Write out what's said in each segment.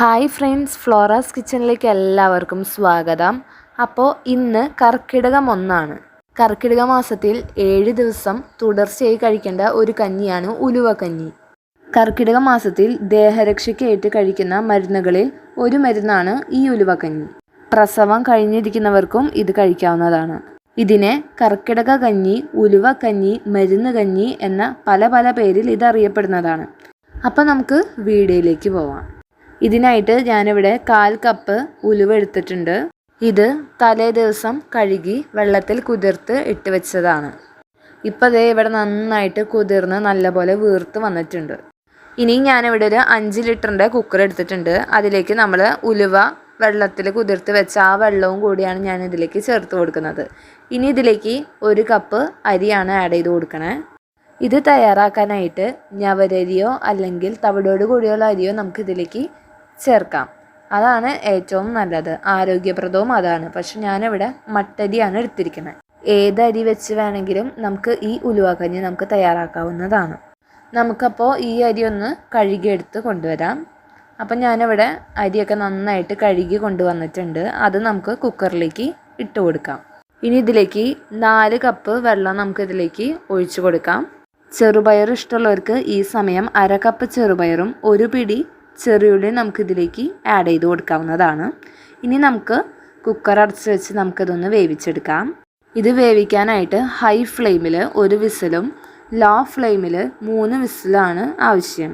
Hi friends Flora's കിച്ചണിലേക്ക് എല്ലാവർക്കും സ്വാഗതം. അപ്പോൾ ഇന്ന് കർക്കിടകം ഒന്നാണ്. കർക്കിടക മാസത്തിൽ ഏഴ് ദിവസം തുടർച്ചയായി കഴിക്കേണ്ട ഒരു കഞ്ഞിയാണ് ഉലുവ കഞ്ഞി. കർക്കിടക മാസത്തിൽ ദേഹരക്ഷയ്ക്കായിട്ട് കഴിക്കുന്ന മരുന്നുകളിൽ ഒരു മരുന്നാണ് ഈ ഉലുവ കഞ്ഞി. പ്രസവം കഴിഞ്ഞിരിക്കുന്നവർക്കും ഇത് കഴിക്കാവുന്നതാണ്. ഇതിനെ കർക്കിടക കഞ്ഞി ഉലുവ കഞ്ഞി മരുന്ന് കഞ്ഞി എന്ന പല പല പേരിൽ ഇത് അറിയപ്പെടുന്നതാണ്. അപ്പോൾ നമുക്ക് വീഡിയോയിലേക്ക് പോവാം. ഇതിനായിട്ട് ഞാനിവിടെ കാൽ കപ്പ് ഉലുവ എടുത്തിട്ടുണ്ട്. ഇത് തലേ ദിവസം കഴുകി വെള്ളത്തിൽ കുതിർത്ത് ഇട്ട് വെച്ചതാണ്. ഇപ്പോൾ ദേ ഇവിടെ നന്നായിട്ട് കുതിർന്ന് നല്ലപോലെ വീർത്ത് വന്നിട്ടുണ്ട്. ഇനി ഞാനിവിടെ ഒരു അഞ്ച് ലിറ്ററിന്റെ കുക്കർ എടുത്തിട്ടുണ്ട്. അതിലേക്ക് നമ്മൾ ഉലുവ വെള്ളത്തിൽ കുതിർത്ത് വെച്ച ആ വെള്ളവും കൂടിയാണ് ഞാൻ ഇതിലേക്ക് ചേർത്ത് കൊടുക്കുന്നത്. ഇനി ഇതിലേക്ക് ഒരു കപ്പ് അരിയാണ് ആഡ് ചെയ്ത് കൊടുക്കണേ. ഇത് തയ്യാറാക്കാനായിട്ട് ഞവരരിയോ അല്ലെങ്കിൽ തവിടോട് കൂടിയുള്ള അരിയോ നമുക്ക് ഇതിലേക്ക് ചേർക്കാം. അതാണ് ഏറ്റവും നല്ലത്. ആരോഗ്യപ്രദവും അതാണ്. പക്ഷെ ഞാനിവിടെ മട്ടരിയാണ് എടുത്തിരിക്കുന്നത്. ഏത് അരി വെച്ച് വേണമെങ്കിലും നമുക്ക് ഈ ഉലുവാക്കഞ്ഞി നമുക്ക് തയ്യാറാക്കാവുന്നതാണ്. നമുക്കപ്പോൾ ഈ അരി ഒന്ന് കഴുകിയെടുത്ത് കൊണ്ടുവരാം. അപ്പം ഞാനിവിടെ അരിയൊക്കെ നന്നായിട്ട് കഴുകി കൊണ്ടുവന്നിട്ടുണ്ട്. അത് നമുക്ക് കുക്കറിലേക്ക് ഇട്ട് കൊടുക്കാം. ഇനി ഇതിലേക്ക് നാല് കപ്പ് വെള്ളം നമുക്ക് ഇതിലേക്ക് ഒഴിച്ചു കൊടുക്കാം. ചെറുപയർ ഇഷ്ടമുള്ളവർക്ക് ഈ സമയം അര കപ്പ് ചെറുപയറും ഒരു പിടി ചെറിയുള്ളി നമുക്കിതിലേക്ക് ആഡ് ചെയ്ത് കൊടുക്കാവുന്നതാണ്. ഇനി നമുക്ക് കുക്കർ അടച്ച് വെച്ച് നമുക്കിതൊന്ന് വേവിച്ചെടുക്കാം. ഇത് വേവിക്കാനായിട്ട് ഹൈ ഫ്ലെയിമിൽ ഒരു വിസിലും ലോ ഫ്ലെയിമിൽ മൂന്ന് വിസിലാണ് ആവശ്യം.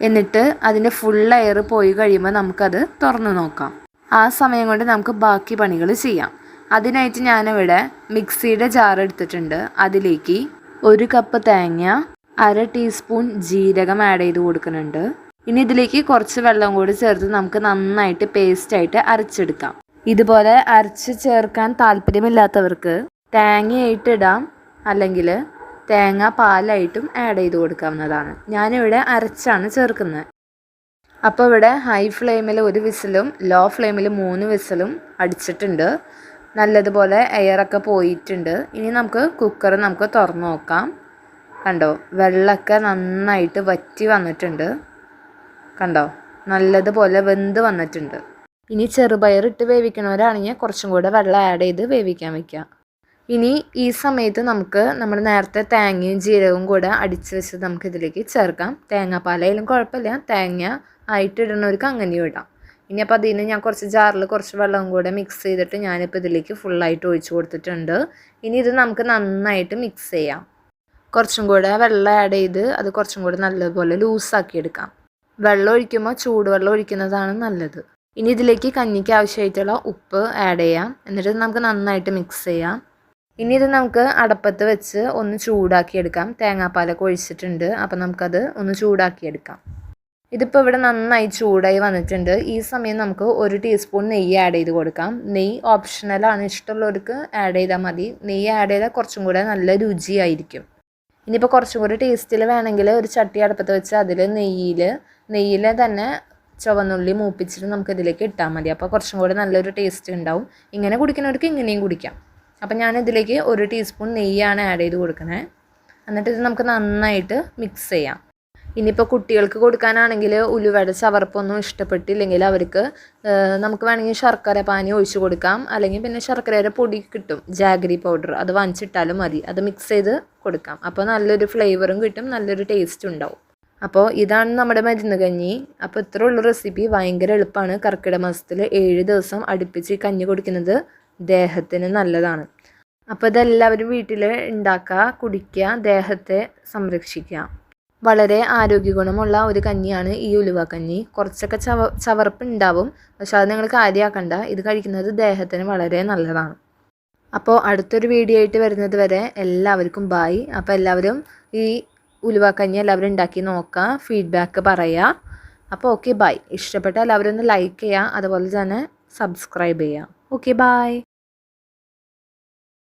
എന്നിട്ട് അതിന്റെ ഫുൾ എയർ പോയി കഴിയുമ്പോൾ നമുക്കത് തുറന്നു നോക്കാം. ആ സമയം കൊണ്ട് നമുക്ക് ബാക്കി പണികൾ ചെയ്യാം. അതിനായിട്ട് ഞാനിവിടെ മിക്സിയുടെ ജാർ എടുത്തിട്ടുണ്ട്. അതിലേക്ക് ഒരു കപ്പ് തേങ്ങ അര ടീസ്പൂൺ ജീരകം ആഡ് ചെയ്ത് കൊടുക്കുന്നുണ്ട്. ഇനി ഇതിലേക്ക് കുറച്ച് വെള്ളം കൂടി ചേർത്ത് നമുക്ക് നന്നായിട്ട് പേസ്റ്റായിട്ട് അരച്ചെടുക്കാം. ഇതുപോലെ അരച്ച് ചേർക്കാൻ താല്പര്യമില്ലാത്തവർക്ക് തേങ്ങയായിട്ട് ഇടാം അല്ലെങ്കിൽ തേങ്ങ പാലായിട്ടും ആഡ് ചെയ്ത് കൊടുക്കാവുന്നതാണ്. ഞാനിവിടെ അരച്ചാണ് ചേർക്കുന്നത്. അപ്പോൾ ഇവിടെ ഹൈ ഫ്ലെയിമിൽ ഒരു വിസിലും ലോ ഫ്ലെയിമിൽ മൂന്ന് വിസിലും അടിച്ചിട്ടുണ്ട്. നല്ലതുപോലെ എയറൊക്കെ പോയിട്ടുണ്ട്. ഇനി നമുക്ക് കുക്കർ നമുക്ക് തുറന്നു നോക്കാം. കണ്ടോ? വെള്ളമൊക്കെ നന്നായിട്ട് വറ്റി വന്നിട്ടുണ്ട്. കണ്ടോ? നല്ലതുപോലെ വെന്ത് വന്നിട്ടുണ്ട്. ഇനി ചെറുപയർ ഇട്ട് വേവിക്കണവരാണെങ്കിൽ കുറച്ചും കൂടെ വെള്ളം ആഡ് ചെയ്ത് വേവിക്കാൻ വെക്കുക. ഇനി ഈ സമയത്ത് നമുക്ക് നമ്മൾ നേരത്തെ തേങ്ങയും ജീരകവും കൂടെ അടിച്ച് വെച്ച് നമുക്ക് ഇതിലേക്ക് ചേർക്കാം. തേങ്ങാപ്പാലായാലും കുഴപ്പമില്ല. തേങ്ങ ആയിട്ട് ഇടുന്നവർക്ക് അങ്ങനെയും ഇടാം. ഇനി അപ്പോൾ അതിന് ഞാൻ കുറച്ച് ജാറിൽ കുറച്ച് വെള്ളം കൂടെ മിക്സ് ചെയ്തിട്ട് ഞാനിപ്പോൾ ഇതിലേക്ക് ഫുള്ളായിട്ട് ഒഴിച്ച് കൊടുത്തിട്ടുണ്ട്. ഇനി ഇത് നമുക്ക് നന്നായിട്ട് മിക്സ് ചെയ്യാം. കുറച്ചും കൂടെ വെള്ളം ആഡ് ചെയ്ത് അത് കുറച്ചും കൂടെ നല്ലതുപോലെ ലൂസാക്കി എടുക്കാം. വെള്ളം ഒഴിക്കുമ്പോൾ ചൂടുവെള്ളം ഒഴിക്കുന്നതാണ് നല്ലത്. ഇനി ഇതിലേക്ക് കഞ്ഞിക്ക് ആവശ്യമായിട്ടുള്ള ഉപ്പ് ആഡ് ചെയ്യാം. എന്നിട്ട് നമുക്ക് നന്നായിട്ട് മിക്സ് ചെയ്യാം. ഇനി ഇത് നമുക്ക് അടപ്പത്ത് വെച്ച് ഒന്ന് ചൂടാക്കി എടുക്കാം. തേങ്ങാപ്പാലൊക്കെ ഒഴിച്ചിട്ടുണ്ട്. അപ്പം നമുക്കത് ഒന്ന് ചൂടാക്കി എടുക്കാം. ഇതിപ്പോൾ ഇവിടെ നന്നായി ചൂടായി വന്നിട്ടുണ്ട്. ഈ സമയം നമുക്ക് ഒരു ടീസ്പൂൺ നെയ്യ് ആഡ് ചെയ്ത് കൊടുക്കാം. നെയ്യ് ഓപ്ഷണലാണ് ഇഷ്ടമുള്ളവർക്ക് ആഡ് ചെയ്താൽ മതി. നെയ്യ് ആഡ് ചെയ്താൽ കുറച്ചും കൂടെ നല്ല രുചിയായിരിക്കും. ഇനിയിപ്പോൾ കുറച്ചും കൂടി ടേസ്റ്റിൽ വേണമെങ്കിൽ ഒരു ചട്ടി അടുപ്പത്ത് വെച്ച് അതിൽ നെയ്യിൽ നെയ്യിൽ തന്നെ ചുവന്നുള്ളി മൂപ്പിച്ചിട്ട് നമുക്ക് ഇതിലേക്ക് ഇട്ടാൽ മതി. അപ്പോൾ കുറച്ചും കൂടി നല്ലൊരു ടേസ്റ്റ് ഉണ്ടാവും. ഇങ്ങനെ കുടിക്കുന്നവർക്ക് ഇങ്ങനെയും കുടിക്കാം. അപ്പം ഞാൻ ഇതിലേക്ക് ഒരു ടീസ്പൂൺ നെയ്യാണ് ആഡ് ചെയ്ത് കൊടുക്കണേ. എന്നിട്ട് ഇത് നമുക്ക് നന്നായിട്ട് മിക്സ് ചെയ്യാം. ഇനിയിപ്പോൾ കുട്ടികൾക്ക് കൊടുക്കാനാണെങ്കിൽ ഉലുവയുടെ ചവർപ്പൊന്നും ഇഷ്ടപ്പെട്ടില്ലെങ്കിൽ അവർക്ക് നമുക്ക് വേണമെങ്കിൽ ശർക്കര പാനി ഒഴിച്ചു കൊടുക്കാം. അല്ലെങ്കിൽ പിന്നെ ശർക്കരയുടെ പൊടി കിട്ടും. ജാഗരി പൗഡർ അത് വാങ്ങിച്ചിട്ടാലും മതി. അത് മിക്സ് ചെയ്ത് കൊടുക്കാം. അപ്പോൾ നല്ലൊരു ഫ്ലേവറും കിട്ടും. നല്ലൊരു ടേസ്റ്റും ഉണ്ടാവും. അപ്പോൾ ഇതാണ് നമ്മുടെ മരുന്ന് കഞ്ഞി. അപ്പോൾ ഇത്ര ഉള്ള റെസിപ്പി ഭയങ്കര എളുപ്പമാണ് കർക്കിടക മാസത്തിൽ ഏഴ് ദിവസം അടുപ്പിച്ച് കഞ്ഞി കൊടുക്കുന്നത് ദേഹത്തിന് നല്ലതാണ്. അപ്പോൾ ഇതെല്ലാവരും വീട്ടിൽ ഉണ്ടാക്കുക കുടിക്കുക ദേഹത്തെ സംരക്ഷിക്കുക വളരെ ആരോഗ്യ ഗുണമുള്ള ഒരു കഞ്ഞിയാണ് ഈ ഉലുവ കഞ്ഞി. കുറച്ചൊക്കെ ചവ ചവർപ്പ് ഉണ്ടാവും പക്ഷെ അത് നിങ്ങൾ കാര്യമാക്കണ്ട ഇത് കഴിക്കുന്നത് ദേഹത്തിന് വളരെ നല്ലതാണ്. അപ്പോൾ അടുത്തൊരു വീഡിയോ ആയിട്ട് വരുന്നത് വരെ എല്ലാവർക്കും ബായ് അപ്പോൾ എല്ലാവരും ഈ ഉലുവക്കഞ്ഞി എല്ലാവരും ഉണ്ടാക്കി നോക്കുക ഫീഡ്ബാക്ക് പറയുക അപ്പോൾ ഓക്കെ ബൈ ഇഷ്ടപ്പെട്ട എല്ലാവരും ഒന്ന് ലൈക്ക് ചെയ്യുക അതുപോലെ തന്നെ സബ്സ്ക്രൈബ് ചെയ്യുക ഓക്കെ ബായ്